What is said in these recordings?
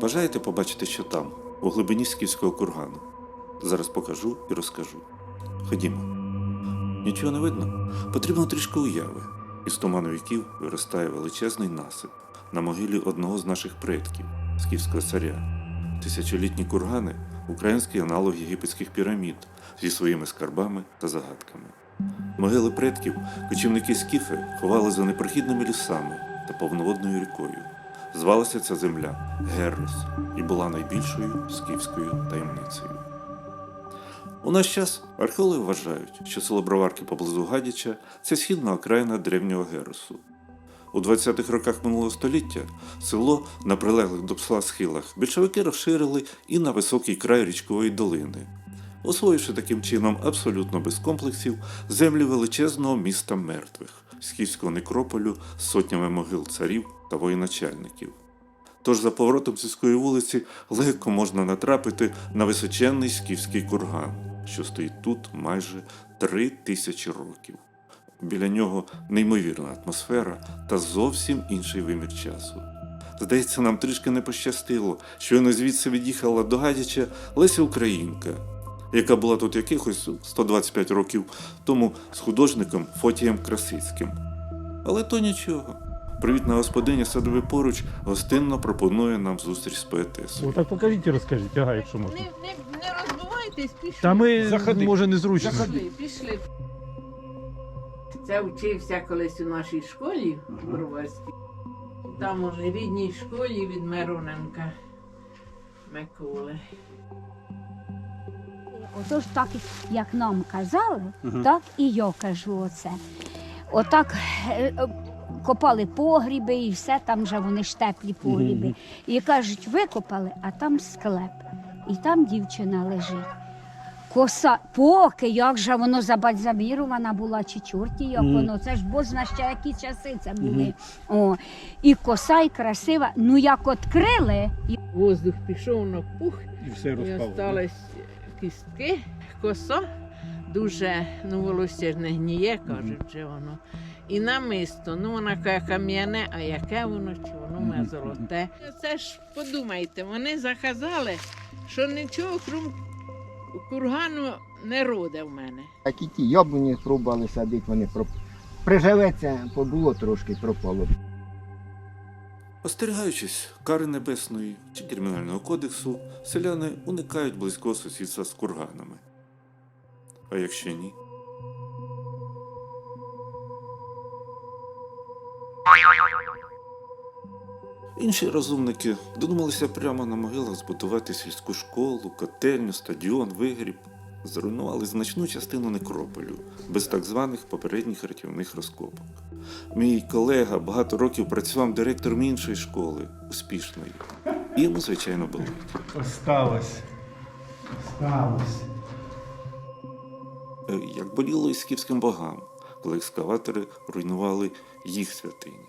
Бажаєте побачити, що там, у глибині скіфського кургану? Зараз покажу і розкажу. Ходімо. Нічого не видно? Потрібно трішки уяви. Із туману віків виростає величезний насип на могилі одного з наших предків, скіфського царя. Тисячолітні кургани український аналог єгипетських пірамід зі своїми скарбами та загадками. Могили предків кочівники скіфи ховали за непрохідними лісами та повноводною рікою. Звалася ця земля Геррес і була найбільшою скіфською таємницею. У наш час археологи вважають, що село Броварки поблизу Гадяча це східна окраїна древнього Гересу. У 20-х роках минулого століття село на прилеглих до псла схилах більшовики розширили і на високий край річкової долини, освоївши таким чином абсолютно без комплексів землі величезного міста мертвих, скіфського некрополю з сотнями могил царів та воєначальників. Тож за поворотом сільської вулиці легко можна натрапити на височенний скіфський курган, що стоїть тут майже три тисячі років. Біля нього неймовірна атмосфера та зовсім інший вимір часу. Здається, нам трішки не пощастило, щойно звідси від'їхала до Гадяча Леся Українка, яка була тут якихось 125 років тому з художником Фотієм Красицьким. Але то нічого. Привітна господиня садовий поруч гостинно пропонує нам зустріч з поетесою. Ну так покажіть і розкажіть, ага, якщо можна. Не, не, не розбивайтесь, пішли. Та ми, Заходи. може, незручно. Пішли, пішли. Це вчився колись у нашій школі в Броварській. Там у рідній школі від Мироненка Миколи. Отож, так як нам казали, так і я кажу оце. Отак е, е, копали погріби і все, там же вони ж теплі погріби. І кажуть, викопали, а там склеп. І там дівчина лежить. Коса, поки як же воно забальзамірована була, чи чорті як Мгм. воно, це ж бозна ще які часи це були. О, і коса, і красива. Ну як відкрили, і Воздух пішов на пух, І все і остались кістки, коса. Дуже, ну, волосся ж не гніє, кажуть вже воно. І намисто, ну вона каже кам'яне, а яке воно, чи воно має золоте. Це ж подумайте, вони заказали, що нічого крім кургану не роде в мене. Як і ті яблуні пробували садити, вони проп... Приживеться, побуло трошки, пропало. Остерігаючись кари небесної чи кримінального кодексу, селяни уникають близького сусідства з курганами. А якщо ні? Інші розумники додумалися прямо на могилах збудувати сільську школу, котельню, стадіон, вигріб. Зруйнували значну частину некрополю без так званих попередніх рятівних розкопок. Мій колега багато років працював директором іншої школи, успішної. І йому, звичайно, болить. Осталось. Осталось. Е, Як боліло і скіфським богам, коли екскаватори руйнували їх святині.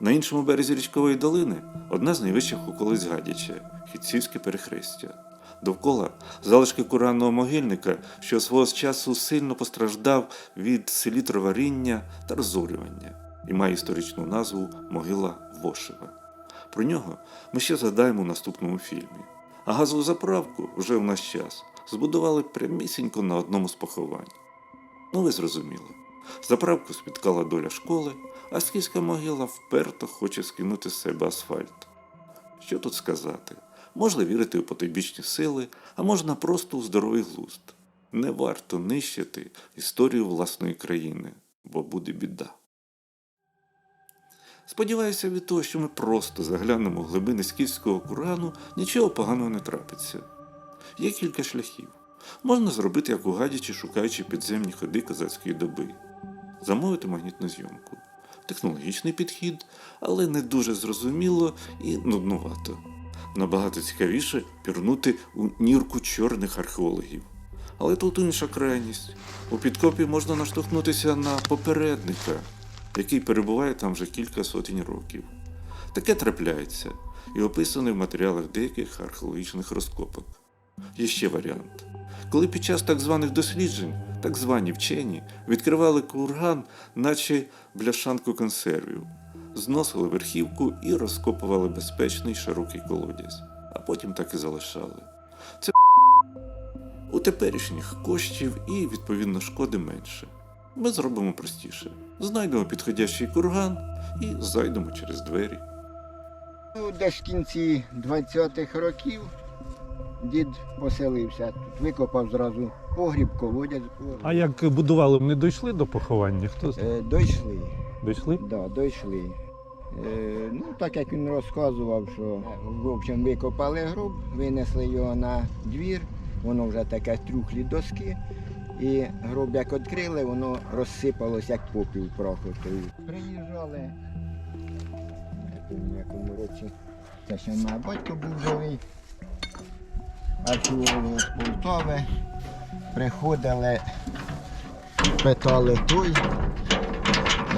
На іншому березі річкової долини одна з найвищих околиць Гадяча Хітцівське перехрестя. Довкола залишки куранного могильника, що свого часу сильно постраждав від селітроваріння та розорювання і має історичну назву Могила Вошева. Про нього ми ще згадаємо у наступному фільмі. А газову заправку вже в наш час збудували прямісінько на одному з поховань. Ну, ви зрозуміли. Заправку спіткала доля школи, а скіфська могила вперто хоче скинути з себе асфальт. Що тут сказати? Можна вірити у потойбічні сили, а можна просто у здоровий глузд. Не варто нищити історію власної країни, бо буде біда. Сподіваюся, від того, що ми просто заглянемо в глибини скіфського кургану, нічого поганого не трапиться. Є кілька шляхів. Можна зробити, як у Гадячі, шукаючи підземні ходи козацької доби, замовити магнітну зйомку. Технологічний підхід, але не дуже зрозуміло і нуднувато. Набагато цікавіше пірнути у нірку чорних археологів. Але тут інша крайність. У підкопі можна наштовхнутися на попередника, який перебуває там вже кілька сотень років. Таке трапляється і описане в матеріалах деяких археологічних розкопок. Є ще варіант. Коли під час так званих досліджень, так звані вчені, відкривали курган, наче бляшанку консервів, зносили верхівку і розкопували безпечний широкий колодязь, а потім так і залишали. Це у теперішніх коштів і, відповідно, шкоди менше. Ми зробимо простіше: знайдемо підходящий курган і зайдемо через двері. Ну, Десь в кінці 20-х років дід поселився тут, викопав зразу погріб, колодязь. А як будували, не дійшли до поховання? Хто знає? Е, Дійшли. Дійшли? Да, дійшли. Е, ну, так як він розказував, що в общем, викопали гроб, винесли його на двір, воно вже таке трухлі доски. І гроб як відкрили, воно розсипалось як попіл прохотою. Приїжджали в якому році. Це ще мій батько був живий. Археологи з Полтави. Приходили, питали той.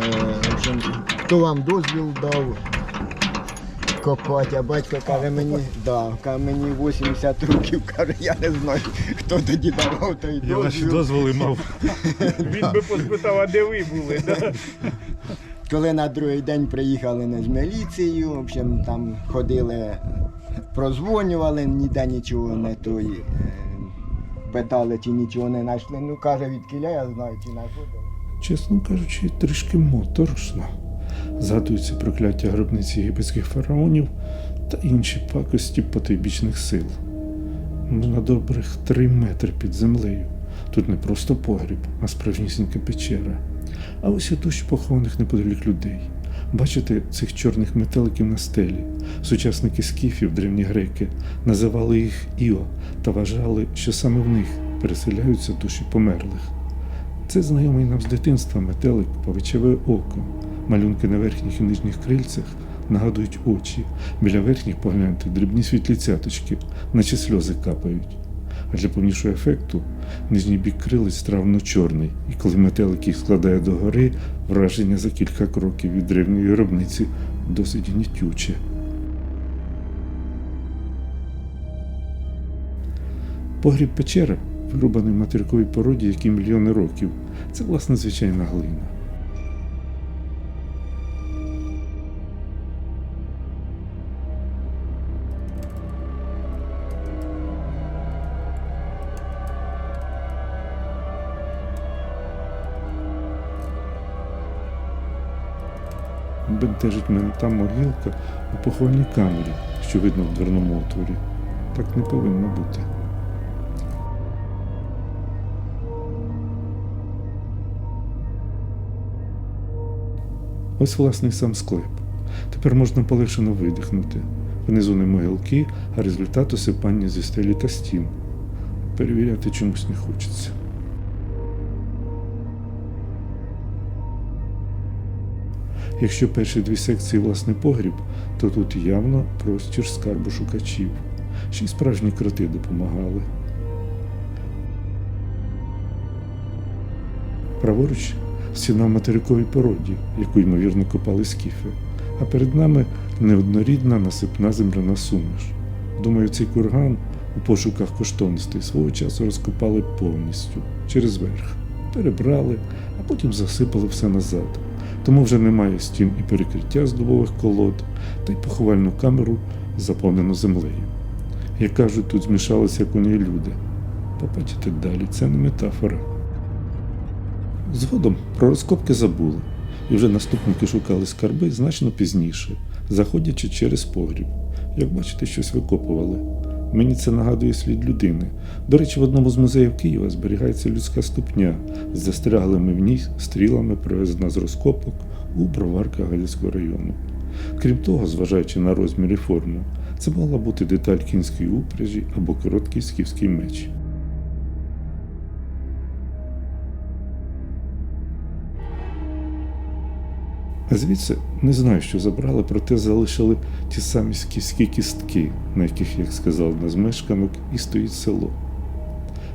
Е, хто вам дозвіл дав копати, а батько каже мені, да, каже, мені 80 років, каже, я не знаю, хто тоді давав той Я ваші дозволи мав. Він би поспитав, а де ви були? Да? Коли на другий день приїхали з міліцією, в общем, там ходили, прозвонювали, ніде нічого не той. е, Питали, чи нічого не знайшли. Ну, каже, від кіля я знаю, чи знаходили. Чесно кажучи, трішки моторошно. Згадуються прокляття гробниці єгипетських фараонів та інші пакості потойбічних сил. Ми на добрих три метри під землею. Тут не просто погріб, а справжнісінька печера. А ось і дощ похованих неподалік людей. Бачите цих чорних метеликів на стелі. Сучасники скіфів, древні греки, називали їх Іо та вважали, що саме в них переселяються душі померлих. Це знайомий нам з дитинства метелик, павичеве око. Малюнки на верхніх і нижніх крильцях нагадують очі. Біля верхніх погляньте дрібні світлі цяточки, наче сльози капають. А для повнішого ефекту нижній бік крилець травно чорний, і коли метелик їх складає догори, враження за кілька кроків від древньої гробниці досить гнітюче. Погріб печера, вирубаний в материковій породі, якій мільйони років, це власне звичайна глина. Бентежить мене та могилка у поховальній камері, що видно в дверному отворі. Так не повинно бути. Ось власний сам склеп. Тепер можна полегшено видихнути. Внизу не могилки, а результат осипання зі стелі та стін. Перевіряти чомусь не хочеться. Якщо перші дві секції власне погріб, то тут явно простір скарбу шукачів. Ще й справжні кроти допомагали. Праворуч стіна материковій породі, яку ймовірно копали скіфи, а перед нами неоднорідна насипна земляна суміш. Думаю, цей курган у пошуках коштовностей свого часу розкопали повністю через верх, перебрали, а потім засипали все назад. Тому вже немає стін і перекриття з дубових колод, та й поховальну камеру заповнено землею. Як кажуть, тут змішалися коні і люди. Побачите далі, це не метафора. Згодом про розкопки забули, і вже наступники шукали скарби значно пізніше, заходячи через погріб. Як бачите, щось викопували. Мені це нагадує слід людини. До речі, в одному з музеїв Києва зберігається людська ступня з застряглими в ній стрілами, привезена з розкопок у броварках Галицького району. Крім того, зважаючи на розмір і форму, це могла бути деталь кінської упряжі або короткий скіфський меч. Звідси не знаю, що забрали, проте залишили ті самі скіфські кістки, на яких, як сказав одна з мешканок, і стоїть село.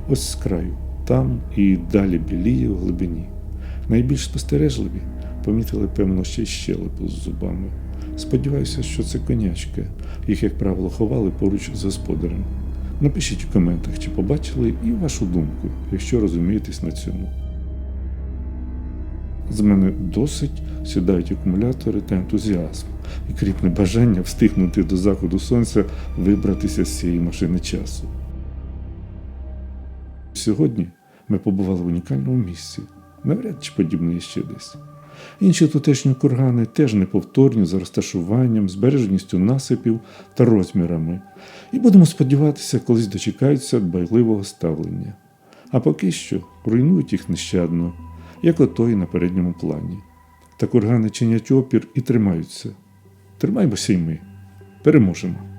Ось з краю, там і далі біліє в глибині. Найбільш спостережливі помітили, певно, ще й щелепу з зубами. Сподіваюся, що це конячки. Їх, як правило, ховали поруч з господарем. Напишіть у коментах, чи побачили і вашу думку, якщо розумієтесь на цьому. З мене досить сідають акумулятори та ентузіазм і кріпне бажання встигнути до заходу сонця вибратися з цієї машини часу. Сьогодні ми побували в унікальному місці. Навряд чи подібне є ще десь. Інші тутешні кургани теж неповторні за розташуванням, збереженістю насипів та розмірами. І будемо сподіватися, колись дочекаються дбайливого ставлення. А поки що руйнують їх нещадно, як отой на передньому плані. Та кургани чинять опір і тримаються. Тримаймося й ми. Переможемо.